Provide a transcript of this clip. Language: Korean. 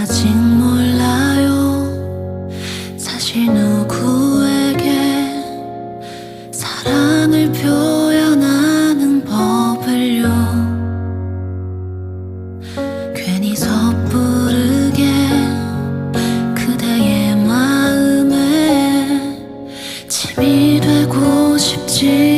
아직 몰라요. 사실 누구에게 사랑을 표현하는 법을요. 괜히 섣부르게 그대의 마음에 짐이 되고 싶지